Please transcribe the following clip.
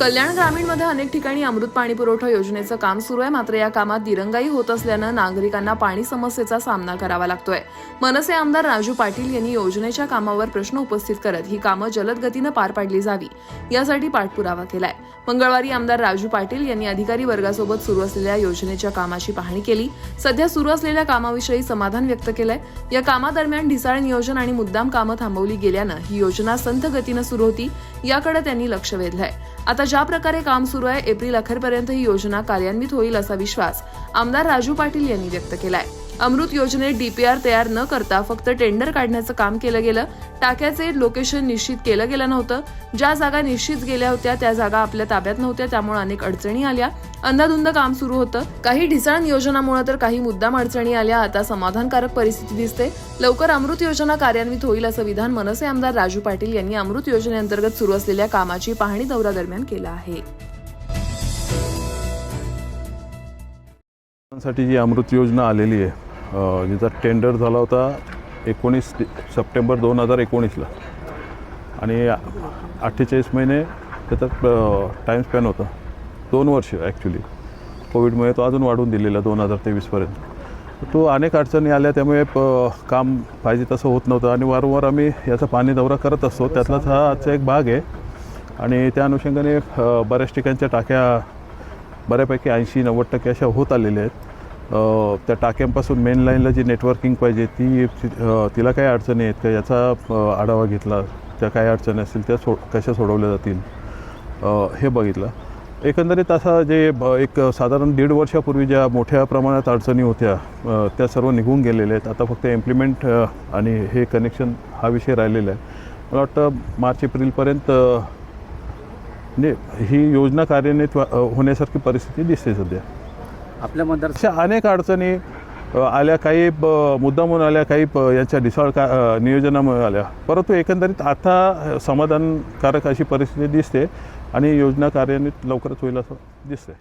कल्याण ग्रामीणमध्ये अनेक ठिकाणी अमृत पाणी पुरवठा योजनेचं काम सुरू आहे. मात्र या कामात दिरंगाई होत असल्यानं नागरिकांना पाणी समस्येचा सामना करावा लागतोय. मनसे आमदार राजू पाटील यांनी योजनेच्या कामावर प्रश्न उपस्थित करत ही कामं जलद गतीनं पार पाडली जावी यासाठी पाठपुरावा केलाय. मंगळवारी आमदार राजू पाटील यांनी अधिकारी वर्गासोबत सुरू असलेल्या योजनेच्या कामाची पाहणी केली. सध्या सुरू असलेल्या कामाविषयी समाधान व्यक्त केलंय. या कामादरम्यान ढिसाळ नियोजन आणि मुद्दाम कामं थांबवली गेल्यानं ही योजना संथ गतीनं सुरू होती याकडे त्यांनी लक्ष वेधलंय. आता ज्या प्रकारे काम सुरू आहे एप्रिल अखेरपर्यंत ही योजना कार्यान्वित होईल असा विश्वास आमदार राजू पाटील यांनी व्यक्त केलाय. अमृत योजनेत डीपीआर तयार न करता फक्त टेंडर काढण्याचं काम केलं गेलं. टाक्याचे लोकेशन निश्चित केलं गेलं नव्हतं. ज्या जागा निश्चित गेल्या होत्या त्या जागा आपल्या ताब्यात नव्हत्या त्यामुळे अनेक अडचणी आल्या. अंधाधुंद काम सुरू होतं. काही ढिसाळ नियोजनामुळे तर काही मुद्दाम अडचणी आल्या. आता समाधानकारक परिस्थिती दिसते. लवकर अमृत योजना कार्यान्वित होईल असं विधान मनसे आमदार राजू पाटील यांनी अमृत योजनेअंतर्गत सुरू असलेल्या कामाची पाहणी दौरा दरम्यान केलं आहे. साठी जी अमृत योजना आलेली आहे. जिचा टेंडर झाला होता एकोणीस सप्टेंबर दोन हजार एकोणीसला. आणि अठ्ठेचाळीस महिने त्याचा टाईम स्पॅन होता. दोन वर्ष ॲक्च्युली कोविडमुळे तो अजून वाढून दिलेला दोन हजार तेवीसपर्यंत. तो अनेक अडचणी आल्या त्यामुळे प काम पाहिजे तसं होत नव्हतं. आणि वारंवार आम्ही याचा पाणी दौरा करत असतो. त्यातलाच हा आजचा एक भाग आहे. आणि त्या अनुषंगाने बऱ्याच ठिकाणच्या टाक्या बऱ्यापैकी ऐंशी नव्वद टक्के अशा होत आलेल्या आहेत. त्या टाक्यांपासून मेन लाईनला जी नेटवर्किंग पाहिजे ती तिला काय अडचणी आहेत का? याचा आढावा घेतला. त्या काय अडचणी असतील त्या सो कशा सोडवल्या जातील? हे बघितलं. एकंदरीत असा जे ब- एक साधारण दीड वर्षापूर्वी ज्या मोठ्या प्रमाणात अडचणी होत्या त्या सर्व निघून गेलेल्या आहेत. आता फक्त इम्प्लिमेंट आणि हे कनेक्शन हा विषय राहिलेला आहे. मला वाटतं मार्च एप्रिलपर्यंत म्हणजे ही योजना कार्यान्वित होण्यासारखी परिस्थिती दिसते सध्या. आपल्या मतदार अशा अनेक अडचणी आल्या काही ब- मुद्दामून आल्या काही याच्या यांच्या ढिसाळ का नियोजनामुळे आल्या. परंतु एकंदरीत आता समाधानकारक अशी परिस्थिती दिसते आणि योजना कार्यान्वित लवकरच होईल असं दिसतंय.